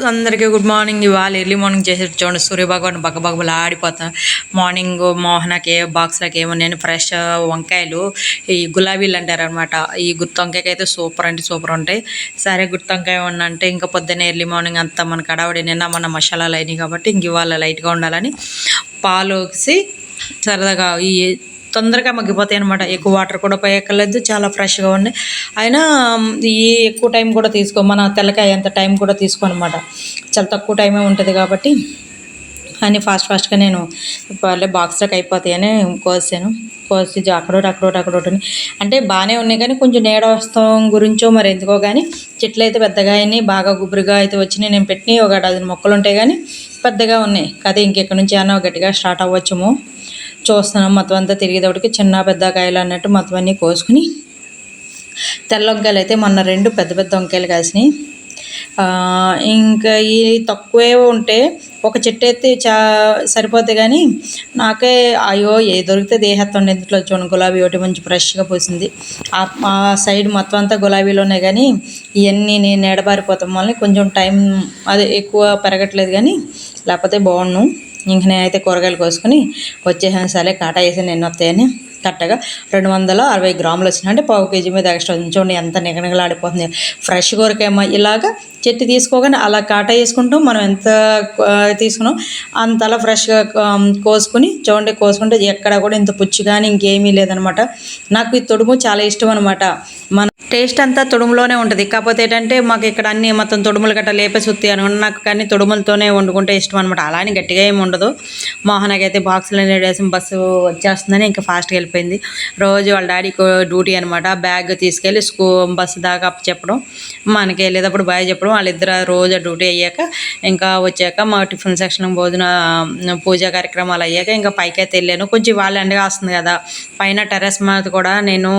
అందరికీ good morning ఇవాళ early morning చేసి చూడండి. సూర్యభగవాన్ బగ్గబగ్గలు ఆడిపోతాం. మార్నింగ్ మోహనకి బాక్స్లకి ఏమున్నాయని ఫ్రెష్ వంకాయలు ఈ గులాబీలు అంటారు అనమాట ఈ గుత్తి వంకాయకి అయితే సూపర్ అంటే సూపర్ ఉంటాయి. సరే గుత్తి వంకాయ ఉందంటే ఇంకా పొద్దున్నే ఎర్లీ మార్నింగ్ అంతా మన అడవడి నిన్న మన మసాలాలు అయినాయి కాబట్టి ఇంక ఇవాళ లైట్గా ఉండాలని పాలు వేసి సరదాగా ఈ తొందరగా మగ్గిపోతాయి అనమాట ఎక్కువ వాటర్ కూడా పోయక్కర్లేదు చాలా ఫ్రెష్గా ఉన్నాయి. అయినా ఈ ఎక్కువ టైం కూడా తీసుకో మన తెల్లకాయ అంత టైం కూడా తీసుకో అనమాట చాలా తక్కువ టైమే ఉంటుంది కాబట్టి అని ఫాస్ట్ ఫాస్ట్గా నేను వాళ్ళే బాక్స్లోకి అయిపోతాయని కోసాను. కోసి అక్కడోటి అక్కడోటి అక్కడోటి అంటే బాగానే ఉన్నాయి కానీ కొంచెం నీడ వస్తాం గురించో మరి ఎందుకో కానీ చెట్లు అయితే పెద్దగా అయినాయి బాగా గుబురుగా అయితే వచ్చినాయి. నేను పెట్టినవి ఒక డజన్ మొక్కలు ఉంటాయి కానీ పెద్దగా ఉన్నాయి. కదా ఇంకెక్కడి నుంచి అన్న గట్టిగా స్టార్ట్ అవ్వచ్చుము. చూస్తున్నాం మొత్తం అంతా తిరిగేటప్పటికి చిన్న పెద్ద కాయలు అన్నట్టు మొత్తం అన్నీ కోసుకుని తెల్ల వంకాయలు అయితే మొన్న రెండు పెద్ద పెద్ద వంకాయలు కాసినాయి. ఇంకా ఈ తక్కువే ఉంటే ఒక చెట్టు అయితే చా సరిపోతే కానీ నాకే అయ్యో ఏ దొరికితే దేహత్తుండే ఇంట్లో చూడండి. గులాబీ ఒకటి మంచి ఫ్రెష్గా పోసింది. ఆ సైడ్ మొత్తం అంతా గులాబీలోనే కానీ ఇవన్నీ నేను ఎడబారిపోతాం వల్ల కొంచెం టైం అదే ఎక్కువ పెరగట్లేదు కానీ లేకపోతే బాగుండు. ఇంక నేనైతే కూరగాయలు కోసుకుని వచ్చేసాను. సరే కాటా వేసి నేను వస్తాయని. కట్టగా రెండు వందల అరవై గ్రాములు వచ్చినాయి. అంటే పావు కేజీ మీద ఎక్స్ట్రా ఉంచండి ఎంత నిగనగలాడిపోతుంది. ఫ్రెష్ కూరకేమో ఇలాగా చెట్టు తీసుకోగానే అలా కాటా వేసుకుంటూ మనం ఎంత తీసుకున్నాం అంత అంతలా ఫ్రెష్గా కోసుకుని చూడండి కోసుకుంటే ఎక్కడ కూడా ఇంత పుచ్చు కానీ ఇంకేమీ లేదనమాట. నాకు ఈ తొడుము చాలా ఇష్టం అనమాట మన టేస్ట్ అంతా తొడుములోనే ఉంటుంది. కాకపోతే ఏంటంటే మాకు ఇక్కడ అన్ని మొత్తం తొడుములు గట్ట లేపే సుత్తి అని నాకు కానీ తొడుములతోనే వండుకుంటే ఇష్టం అనమాట అలానే గట్టిగా ఏమి ఉండదు. మోహనకి అయితే బాక్సులు వేసి బస్సు వచ్చేస్తుందని ఇంకా ఫాస్ట్గా వెళ్ళిపోయింది రోజు వాళ్ళ డాడీకి డ్యూటీ అనమాట బ్యాగ్ తీసుకెళ్ళి స్కూ బస్సు దాకా అప్పు చెప్పడం మనకి వెళ్ళేటప్పుడు బాయ్ చెప్పడం వాళ్ళిద్దరు రోజు డ్యూటీ అయ్యాక ఇంకా వచ్చాక మా టిఫిన్ సెక్షన్ భోజన పూజా కార్యక్రమాలు అయ్యాక ఇంకా పైకి అయితే వెళ్ళాను. కొంచెం వాళ్ళు ఎండగా వస్తుంది కదా. పైన టెర్రస్ మీద కూడా నేను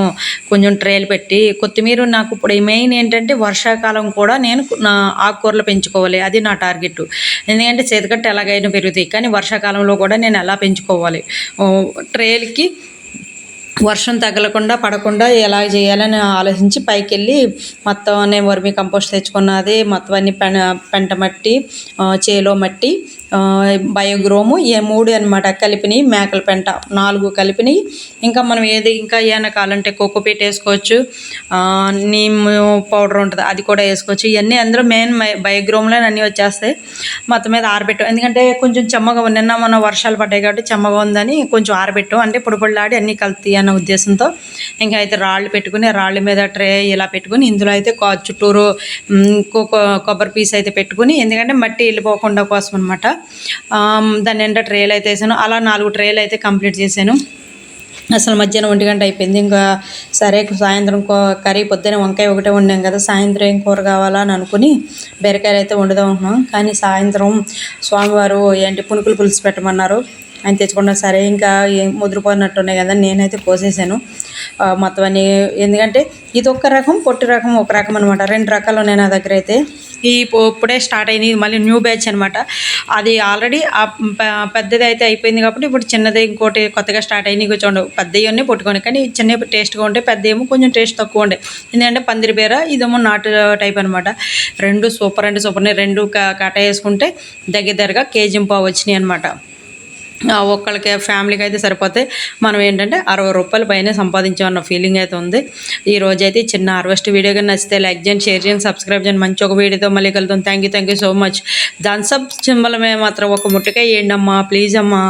కొంచెం ట్రేలు పెట్టి కొత్తిమీర నాకు ఇప్పుడు మెయిన్ ఏంటంటే వర్షాకాలం కూడా నేను నా ఆకుకూరలు పెంచుకోవాలి. అది నా టార్గెట్. ఎందుకంటే చేతికట్టు ఎలాగైనా పెరుగుతాయి. కానీ వర్షాకాలంలో కూడా నేను ఎలా పెంచుకోవాలి? ట్రేల్కి వర్షం తగలకుండా పడకుండా ఎలా చేయాలని ఆలోచించి పైకి వెళ్ళి మొత్తం నేను వర్మి కంపోస్ట్ తెచ్చుకున్నది. మొత్తం అన్ని పెన పెంట మట్టి చేలో మట్టి బయోగ్రోము ఈ మూడు అనమాట కలిపినవి మేకల పెంట నాలుగు కలిపినవి ఇంకా మనం ఏది ఇంకా ఏమైనా కావాలంటే కోకోపీట్ వేసుకోవచ్చు. నీమ్ పౌడర్ ఉంటుంది అది కూడా వేసుకోవచ్చు. ఇవన్నీ అందులో మెయిన్ బయోగ్రోమ్లో అన్నీ వచ్చేస్తాయి. మొత్తం మీద ఆరబెట్టాం ఎందుకంటే కొంచెం చెమ్మగా నిన్న మన వర్షాలు పడ్డాయి కాబట్టి చెమ్మగా ఉందని కొంచెం ఆరబెట్టాం అంటే పొడి పొడిలాడి అన్నీ కలుతాయి అన్న ఉద్దేశంతో. ఇంకా అయితే రాళ్ళు పెట్టుకుని రాళ్ళ మీద ట్రే ఇలా పెట్టుకుని ఇందులో అయితే కా- చుట్టూరు మ్, కొబ్బరి పీస్ అయితే పెట్టుకుని ఎందుకంటే మట్టి వెళ్ళిపోకుండా కోసం అనమాట దాని నిండా ట్రేలు అయితే వేసాను. అలా నాలుగు ట్రేలు అయితే కంప్లీట్ చేశాను. అసలు మధ్యాహ్నం ఒంటి గంట అయిపోయింది. ఇంకా సరే సాయంత్రం కో- కర్రీ పొద్దున వంకాయ ఒకటే వండాం కదా సాయంత్రం ఏం కూర కావాలా అని అనుకుని బీరకాయలు అయితే వండుదాం అనుకున్నాం. కానీ సాయంత్రం స్వామివారు ఏంటి పునుకులు పులుసు పెట్టమన్నారు. ఆయన తెచ్చుకున్నా సరే ఇంకా ఏం ముదిరిపోయినట్టున్నాయి కదా నేనైతే కోసేసాను. మొత్తం అన్ని ఎందుకంటే ఇది ఒక రకం పొట్టి రకం ఒక రకం అనమాట రెండు రకాలు ఉన్నాయి నా దగ్గర అయితే. ఈ ఇప్పుడే స్టార్ట్ అయింది. మళ్ళీ న్యూ బ్యాచ్ అనమాట అది ఆల్రెడీ పెద్దది అయితే అయిపోయింది కాబట్టి ఇప్పుడు చిన్నది ఇంకోటి కొత్తగా స్టార్ట్ అయింది. కూర్చోండి పెద్దవి అన్నీ కానీ చిన్న టేస్ట్గా ఉంటే పెద్ద ఏమో కొంచెం టేస్ట్ తక్కువ ఉండే. ఎందుకంటే పందిరి బేర ఇదేమో నాటు టైప్ అనమాట రెండు సూపర్ అంటే సూపర్ రెండు కట్ట వేసుకుంటే దగ్గర దగ్గరగా కేజీ పావు వచ్చినాయి అనమాట ఒక్కళ్ళకి ఫ్యామిలీకి అయితే సరిపోతే మనం ఏంటంటే అరవై రూపాయల పైన సంపాదించామన్న ఫీలింగ్ అయితే ఉంది. ఈ రోజు అయితే చిన్న హార్వెస్ట్ వీడియో కానీ నచ్చితే లైక్ చేయండి షేర్ చేయండి సబ్స్క్రైబ్ చేయండి. మంచి ఒక వీడియోతో మళ్ళీ కలుద్దాం. Thank you thank you so much దాని సబ్ సింబల్ మాత్రం ఒక ముట్టకాయ వేయండి అమ్మా ప్లీజ్ అమ్మా.